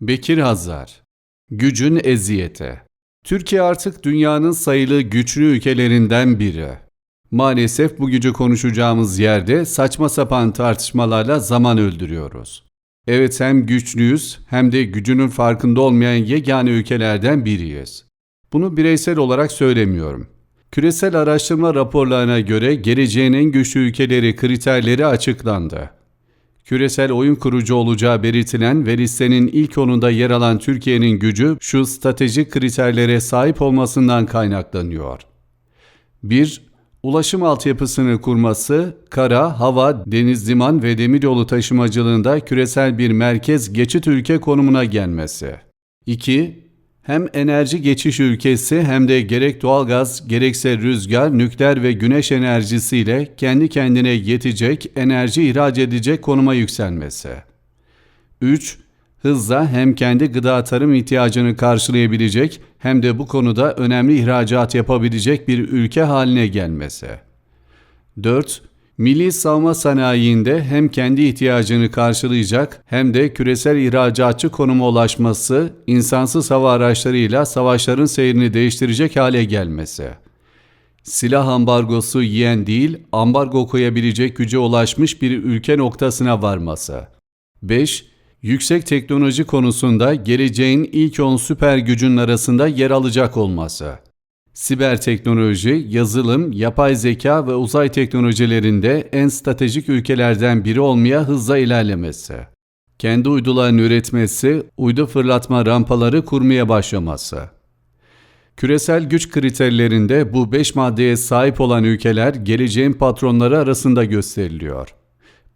Bekir Hazar Gücün eziyeti Türkiye artık dünyanın sayılı güçlü ülkelerinden biri. Maalesef bu gücü konuşacağımız yerde saçma sapan tartışmalarla zaman öldürüyoruz. Evet hem güçlüyüz hem de gücünün farkında olmayan yegane ülkelerden biriyiz. Bunu bireysel olarak söylemiyorum. Küresel araştırma raporlarına göre geleceğin en güçlü ülkeleri kriterleri açıklandı. Küresel oyun kurucu olacağı belirtilen ve listenin ilk onunda yer alan Türkiye'nin gücü şu stratejik kriterlere sahip olmasından kaynaklanıyor. 1. Ulaşım altyapısını kurması, kara, hava, deniz, liman ve demiryolu taşımacılığında küresel bir merkez geçit ülke konumuna gelmesi. 2. Hem enerji geçiş ülkesi hem de gerek doğalgaz, gerekse rüzgar, nükleer ve güneş enerjisiyle kendi kendine yetecek, enerji ihraç edecek konuma yükselmesi. 3. Hızla hem kendi gıda tarım ihtiyacını karşılayabilecek hem de bu konuda önemli ihracat yapabilecek bir ülke haline gelmesi. 4. Milli savunma sanayiinde hem kendi ihtiyacını karşılayacak hem de küresel ihracatçı konuma ulaşması, insansız hava araçlarıyla savaşların seyrini değiştirecek hale gelmesi. Silah ambargosu yiyen değil, ambargo koyabilecek güce ulaşmış bir ülke noktasına varması. 5. Yüksek teknoloji konusunda geleceğin ilk 10 süper gücün arasında yer alacak olması. Siber teknoloji, yazılım, yapay zeka ve uzay teknolojilerinde en stratejik ülkelerden biri olmaya hızla ilerlemesi. Kendi uydularını üretmesi, uydu fırlatma rampaları kurmaya başlaması. Küresel güç kriterlerinde bu 5 maddeye sahip olan ülkeler geleceğin patronları arasında gösteriliyor.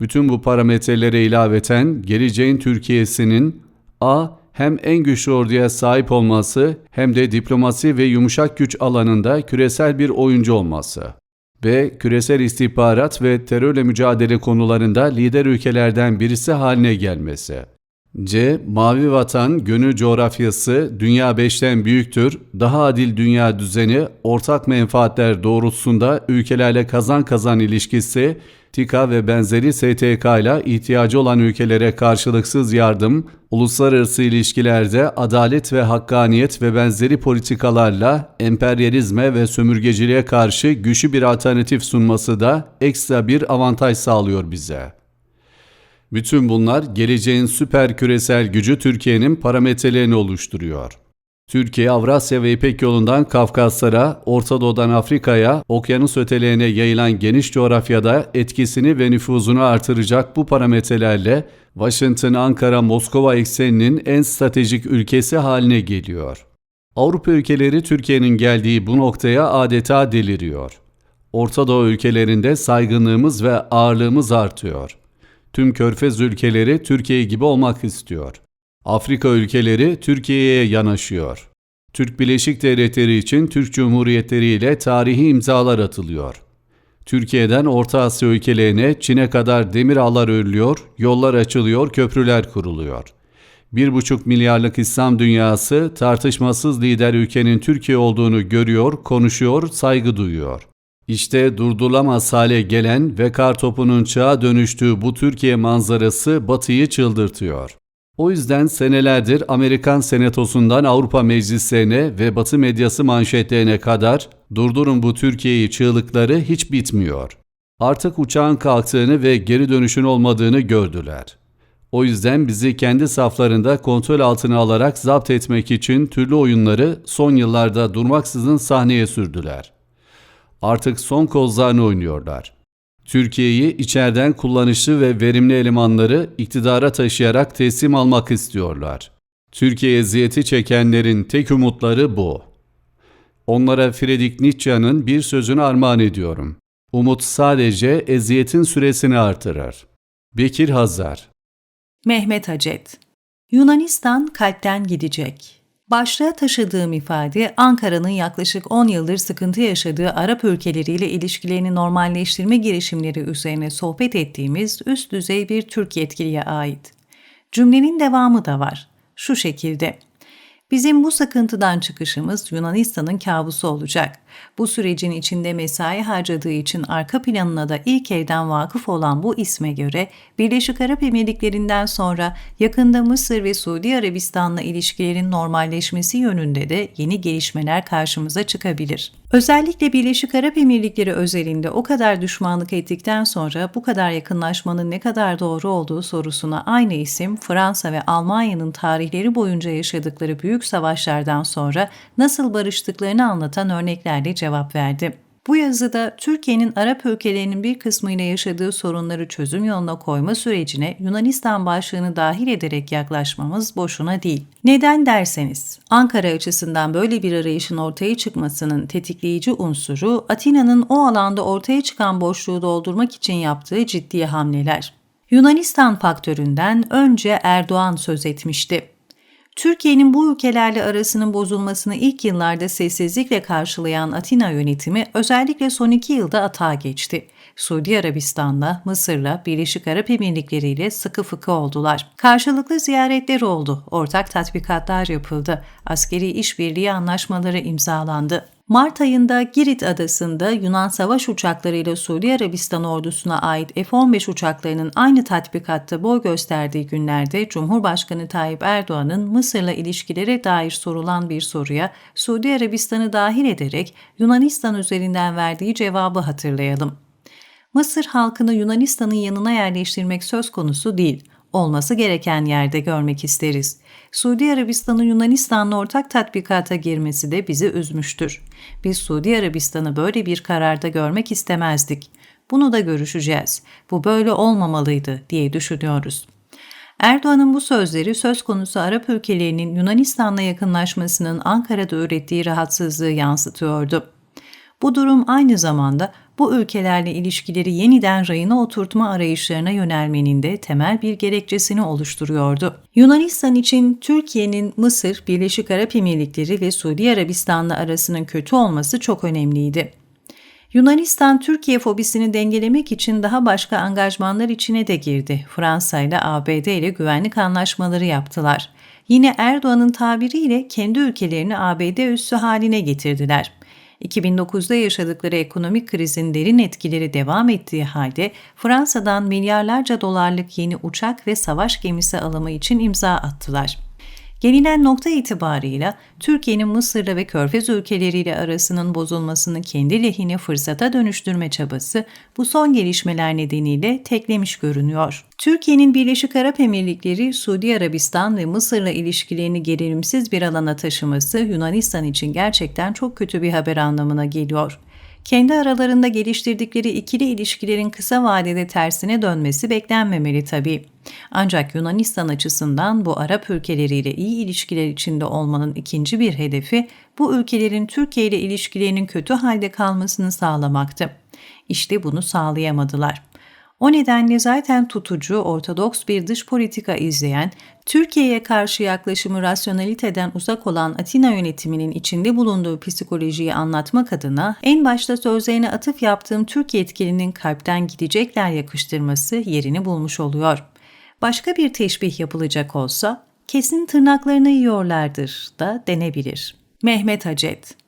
Bütün bu parametrelere ilaveten geleceğin Türkiye'sinin A hem en güçlü orduya sahip olması hem de diplomasi ve yumuşak güç alanında küresel bir oyuncu olması. B. Küresel istihbarat ve terörle mücadele konularında lider ülkelerden birisi haline gelmesi. C. Mavi vatan, gönül coğrafyası, dünya 5'ten büyüktür, daha adil dünya düzeni, ortak menfaatler doğrultusunda ülkelerle kazan kazan ilişkisi, TİKA ve benzeri STK ile ihtiyacı olan ülkelere karşılıksız yardım, uluslararası ilişkilerde adalet ve hakkaniyet ve benzeri politikalarla emperyalizme ve sömürgeciliğe karşı güçlü bir alternatif sunması da ekstra bir avantaj sağlıyor bize. Bütün bunlar geleceğin süper küresel gücü Türkiye'nin parametrelerini oluşturuyor. Türkiye, Avrasya ve İpek yolundan Kafkaslara, Orta Doğu'dan Afrika'ya, okyanus ötelerine yayılan geniş coğrafyada etkisini ve nüfuzunu artıracak bu parametrelerle Washington, Ankara, Moskova ekseninin en stratejik ülkesi haline geliyor. Avrupa ülkeleri Türkiye'nin geldiği bu noktaya adeta deliriyor. Orta Doğu ülkelerinde saygınlığımız ve ağırlığımız artıyor. Tüm körfez ülkeleri Türkiye gibi olmak istiyor. Afrika ülkeleri Türkiye'ye yanaşıyor. Türk Birleşik Devletleri için Türk Cumhuriyetleri ile tarihi imzalar atılıyor. Türkiye'den Orta Asya ülkelerine Çin'e kadar demir ağlar örülüyor, yollar açılıyor, köprüler kuruluyor. 1,5 milyarlık İslam dünyası tartışmasız lider ülkenin Türkiye olduğunu görüyor, konuşuyor, saygı duyuyor. İşte durdurulamaz hale gelen ve kar topunun çağa dönüştüğü bu Türkiye manzarası Batı'yı çıldırtıyor. O yüzden senelerdir Amerikan Senatosu'ndan Avrupa Meclislerine ve Batı medyası manşetlerine kadar durdurun bu Türkiye'yi çığlıkları hiç bitmiyor. Artık uçağın kalktığını ve geri dönüşün olmadığını gördüler. O yüzden bizi kendi saflarında kontrol altına alarak zapt etmek için türlü oyunları son yıllarda durmaksızın sahneye sürdüler. Artık son kozlarını oynuyorlar. Türkiye'yi içeriden kullanışlı ve verimli elemanları iktidara taşıyarak teslim almak istiyorlar. Türkiye eziyeti çekenlerin tek umutları bu. Onlara Friedrich Nietzsche'nin bir sözünü armağan ediyorum. Umut sadece eziyetin süresini artırır. Bekir Hazar Mehmet Hacet Yunanistan kalpten gidecek. Başlığa taşıdığım ifade Ankara'nın yaklaşık 10 yıldır sıkıntı yaşadığı Arap ülkeleriyle ilişkilerini normalleştirme girişimleri üzerine sohbet ettiğimiz üst düzey bir Türk yetkiliye ait. Cümlenin devamı da var. Şu şekilde. Bizim bu sıkıntıdan çıkışımız Yunanistan'ın kabusu olacak. Bu sürecin içinde mesai harcadığı için arka planına da ilk elden vakıf olan bu isme göre Birleşik Arap Emirlikleri'nden sonra yakında Mısır ve Suudi Arabistan'la ilişkilerin normalleşmesi yönünde de yeni gelişmeler karşımıza çıkabilir. Özellikle Birleşik Arap Emirlikleri özelinde o kadar düşmanlık ettikten sonra bu kadar yakınlaşmanın ne kadar doğru olduğu sorusuna aynı isim Fransa ve Almanya'nın tarihleri boyunca yaşadıkları büyük savaşlardan sonra nasıl barıştıklarını anlatan örneklerle cevap verdi. Bu yazıda Türkiye'nin Arap ülkelerinin bir kısmıyla yaşadığı sorunları çözüm yoluna koyma sürecine Yunanistan başlığını dahil ederek yaklaşmamız boşuna değil. Neden derseniz, Ankara açısından böyle bir arayışın ortaya çıkmasının tetikleyici unsuru Atina'nın o alanda ortaya çıkan boşluğu doldurmak için yaptığı ciddi hamleler. Yunanistan faktöründen önce Erdoğan söz etmişti. Türkiye'nin bu ülkelerle arasının bozulmasını ilk yıllarda sessizlikle karşılayan Atina yönetimi özellikle son iki yılda atağa geçti. Suudi Arabistan'la, Mısır'la, Birleşik Arap Emirlikleri ile sıkı fıkı oldular. Karşılıklı ziyaretler oldu, ortak tatbikatlar yapıldı, askeri işbirliği anlaşmaları imzalandı. Mart ayında Girit adasında Yunan savaş uçaklarıyla Suudi Arabistan ordusuna ait F-15 uçaklarının aynı tatbikatta boy gösterdiği günlerde Cumhurbaşkanı Tayyip Erdoğan'ın Mısır'la ilişkilere dair sorulan bir soruya Suudi Arabistan'ı dahil ederek Yunanistan üzerinden verdiği cevabı hatırlayalım. Mısır halkını Yunanistan'ın yanına yerleştirmek söz konusu değil, olması gereken yerde görmek isteriz. Suudi Arabistan'ın Yunanistan'la ortak tatbikata girmesi de bizi üzmüştür. Biz Suudi Arabistan'ı böyle bir kararda görmek istemezdik. Bunu da görüşeceğiz. Bu böyle olmamalıydı diye düşünüyoruz. Erdoğan'ın bu sözleri söz konusu Arap ülkelerinin Yunanistan'la yakınlaşmasının Ankara'da ürettiği rahatsızlığı yansıtıyordu. Bu durum aynı zamanda bu ülkelerle ilişkileri yeniden rayına oturtma arayışlarına yönelmenin de temel bir gerekçesini oluşturuyordu. Yunanistan için Türkiye'nin Mısır, Birleşik Arap Emirlikleri ve Suudi Arabistan'la arasının kötü olması çok önemliydi. Yunanistan Türkiye fobisini dengelemek için daha başka angajmanlar içine de girdi. Fransa ile ABD ile güvenlik anlaşmaları yaptılar. Yine Erdoğan'ın tabiriyle kendi ülkelerini ABD üssü haline getirdiler. 2009'da yaşadıkları ekonomik krizin derin etkileri devam ettiği halde Fransa'dan milyarlarca dolarlık yeni uçak ve savaş gemisi alımı için imza attılar. Gelinen nokta itibarıyla Türkiye'nin Mısır'la ve Körfez ülkeleriyle arasının bozulmasını kendi lehine fırsata dönüştürme çabası bu son gelişmeler nedeniyle teklemiş görünüyor. Türkiye'nin Birleşik Arap Emirlikleri, Suudi Arabistan ve Mısır'la ilişkilerini gerilimsiz bir alana taşıması Yunanistan için gerçekten çok kötü bir haber anlamına geliyor kendi aralarında geliştirdikleri ikili ilişkilerin kısa vadede tersine dönmesi beklenmemeli tabii. Ancak Yunanistan açısından bu Arap ülkeleriyle iyi ilişkiler içinde olmanın ikinci bir hedefi bu ülkelerin Türkiye ile ilişkilerinin kötü halde kalmasını sağlamaktı. İşte bunu sağlayamadılar. O nedenle zaten tutucu, ortodoks bir dış politika izleyen, Türkiye'ye karşı yaklaşımı rasyonaliteden uzak olan Atina yönetiminin içinde bulunduğu psikolojiyi anlatmak adına en başta sözlerine atıf yaptığım Türk yetkilinin kalpten gidecekler yakıştırması yerini bulmuş oluyor. Başka bir teşbih yapılacak olsa, kesin tırnaklarını yiyorlardır da denebilir. Mehmet Hacet